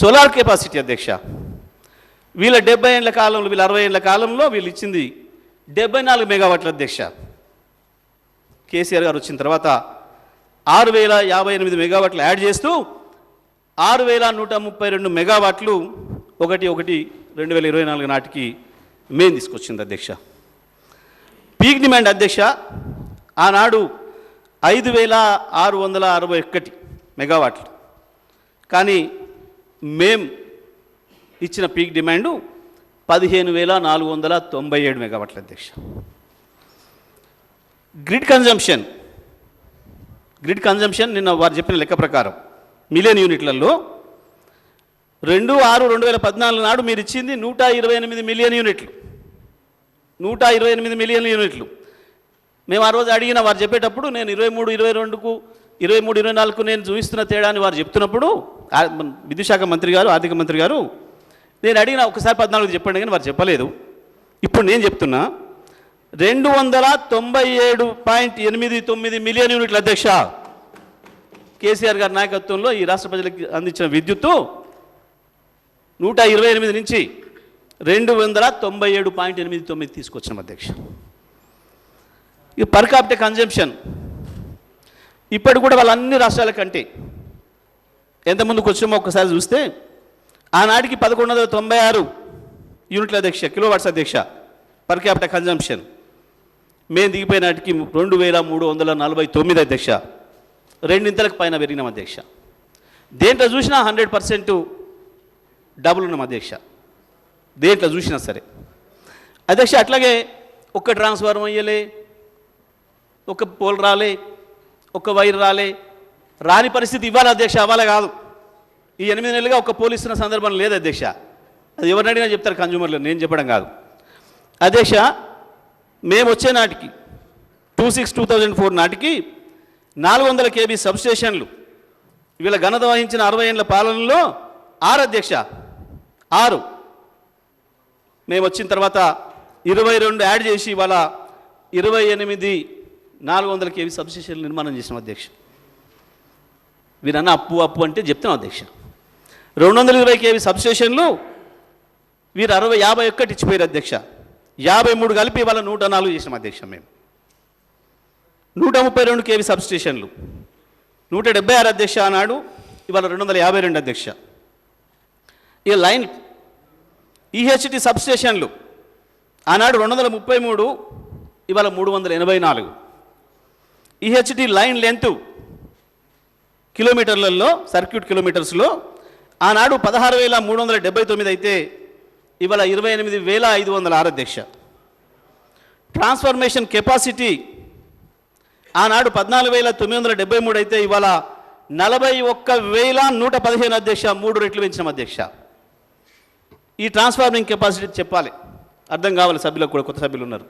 Solar capacity అధ్యక్ష. వీళ్ళ డెబ్బై ఏళ్ళ కాలంలో వీళ్ళ అరవై ఏళ్ళ కాలంలో వీళ్ళు ఇచ్చింది డెబ్బై నాలుగు మెగావాట్ల అధ్యక్ష. కేసీఆర్ గారు వచ్చిన తర్వాత ఆరు వేల యాభై ఎనిమిది మెగావాట్లు యాడ్ చేస్తూ ఆరు వేల నూట ముప్పై రెండు మెగావాట్లు ఒకటి ఒకటి రెండు వేల ఇరవై నాలుగు నాటికి మెయిన్ తీసుకొచ్చింది అధ్యక్ష. పీక్ డిమాండ్ అధ్యక్ష ఆనాడు ఐదు వేల ఆరు వందల అరవై ఒకటి మెగావాట్లు. కానీ మేం ఇచ్చిన పీక్ డిమాండు పదిహేను వేల నాలుగు వందల తొంభై ఏడు మెగావాట్ల అధ్యక్ష. Grid consumption. గ్రిడ్ కన్జంప్షన్ నిన్న వారు చెప్పిన లెక్క ప్రకారం మిలియన్ యూనిట్లలో రెండు ఆరు రెండు వేల పద్నాలుగు నాడు మీరు ఇచ్చింది నూట ఇరవై ఎనిమిది మిలియన్ యూనిట్లు. నూట ఇరవై ఎనిమిది మిలియన్ యూనిట్లు. మేము ఆ రోజు అడిగిన వారు చెప్పేటప్పుడు నేను ఇరవై మూడు ఇరవై రెండుకు ఇరవై మూడు ఇరవై నాలుగుకు నేను చూపిస్తున్న తేడా అని వారు చెప్తున్నప్పుడు విద్యుశాఖ మంత్రి గారు ఆర్థిక మంత్రి గారు నేను అడిగిన ఒకసారి పద్నాలుగు చెప్పండి కానీ వారు చెప్పలేదు. ఇప్పుడు నేను చెప్తున్నా రెండు వందల తొంభై ఏడు పాయింట్ ఎనిమిది తొమ్మిది మిలియన్ యూనిట్ల అధ్యక్ష కేసీఆర్ గారి నాయకత్వంలో ఈ రాష్ట్ర ప్రజలకు అందించిన విద్యుత్తు నూట ఇరవై ఎనిమిది నుంచి రెండు వందల తొంభై ఏడు పాయింట్ ఎనిమిది తొమ్మిది తీసుకొచ్చాం అధ్యక్ష. ఈ పర్ కాపిట కన్జంప్షన్ ఇప్పటి కూడా వాళ్ళ అన్ని రాష్ట్రాల కంటే ఎంత ముందుకు వచ్చామో ఒకసారి చూస్తే ఆనాటికి పదకొండు వందల తొంభై ఆరు యూనిట్ల అధ్యక్ష కిలో వాట్స్ అధ్యక్ష పర్ క్యాపిటల్ కన్జంప్షన్ మేము దిగిపోయినాటికి రెండు వేల మూడు వందల నలభై తొమ్మిది అధ్యక్ష. రెండింతలకు పైన పెరిగినాం అధ్యక్ష. దేంట్లో చూసినా హండ్రెడ్ పర్సెంట్ డబుల్ ఉన్నాం అధ్యక్ష. దేంట్లో చూసినా సరే. అధ్యక్ష అట్లాగే ఒక్క ట్రాన్స్ఫార్మ్ అయ్యలే ఒక పోల్ రాలే ఒక వైర్ రాలే రాని పరిస్థితి ఇవ్వాలి అధ్యక్ష అవ్వాలి కాదు. ఈ ఎనిమిది నెలలుగా ఒక పోలీసున్న సందర్భం లేదు అధ్యక్ష. అది ఎవరిని అడిగినా చెప్తారు కన్జ్యూమర్లు నేను చెప్పడం కాదు. అధ్యక్ష మేము వచ్చే నాటికి two six two thousand four నాటికి నాలుగు వందల కేబీ సబ్స్టేషన్లు వీళ్ళ ఘనత వహించిన అరవై ఏళ్ళ పాలనలో ఆరు అధ్యక్ష ఆరు. మేము వచ్చిన తర్వాత ఇరవై రెండు యాడ్ చేసి ఇవాళ ఇరవై ఎనిమిది నాలుగు వందల కేవీ సబ్స్టేషన్లు నిర్మాణం చేసిన అధ్యక్ష. వీరన్న అప్పు అప్పు అంటే చెప్తున్నాం అధ్యక్ష. రెండు వందల ఇరవై కేవీ సబ్స్టేషన్లు వీరు అరవై యాభై ఒక్కటి ఇచ్చిపోయారు అధ్యక్ష. యాభై మూడు కలిపి ఇవాళ నూట నాలుగు చేసినాం అధ్యక్ష మేము. నూట ముప్పై రెండు కేవీ సబ్స్టేషన్లు. నూట డెబ్బై ఆరు అధ్యక్ష ఆనాడు ఇవాళ రెండు వందల యాభై రెండు అధ్యక్ష. ఈ లైన్ ఈహెచ్టి సబ్స్టేషన్లు ఆనాడు రెండు వందల ముప్పై మూడు ఇవాళ మూడు వందల ఎనభై నాలుగు. ఈహెచ్డి లైన్ లెంత్ కిలోమీటర్లలో సర్క్యూట్ కిలోమీటర్స్లో ఆనాడు పదహారు వేల మూడు వందల డెబ్బై తొమ్మిది అయితే ఇవాళ ఇరవై ఎనిమిది వేల ఐదు వందల ఆరు అధ్యక్ష. ట్రాన్స్ఫర్మేషన్ కెపాసిటీ ఆనాడు పద్నాలుగు వేల తొమ్మిది వందల డెబ్బై మూడు అయితే ఇవాళ నలభై ఒక్క వేల నూట పదిహేను అధ్యక్ష మూడు రెట్లు పెంచిన అధ్యక్ష. ఈ ట్రాన్స్ఫార్మింగ్ కెపాసిటీ చెప్పాలి. అర్థం కావాలి సభ్యులకు కూడా కొత్త సభ్యులు ఉన్నారు.